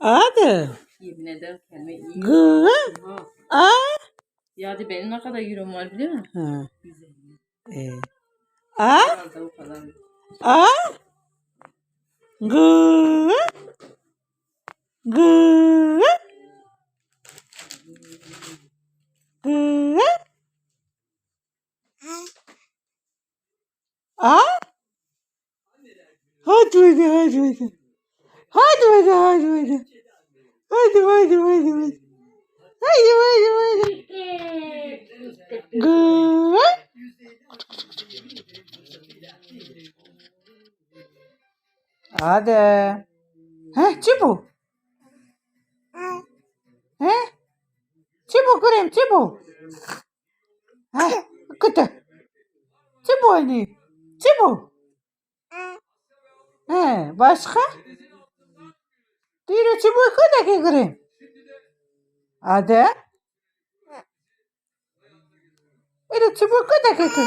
Hadi. Yemin ederim kendime iyi. Gı. Ha. A. Ya hadi benim ne kadar eurom var biliyor musun? Ha. 150. E. A. Herhalde o kadar. A. Gı. Gı. Gı. A. Hadi hadi hadi hadi. Hadi hadi hadi hadi. Hadi hadi hadi hadi. Hadi hadi hadi. Gı. Hadi. He çabuk. He? Çabuk Krem çabuk. He? Kıtı. Çabuk anne. Çabuk. He başka? Kıtı ki Krem. Hadi. Diro çabuk kıtı ki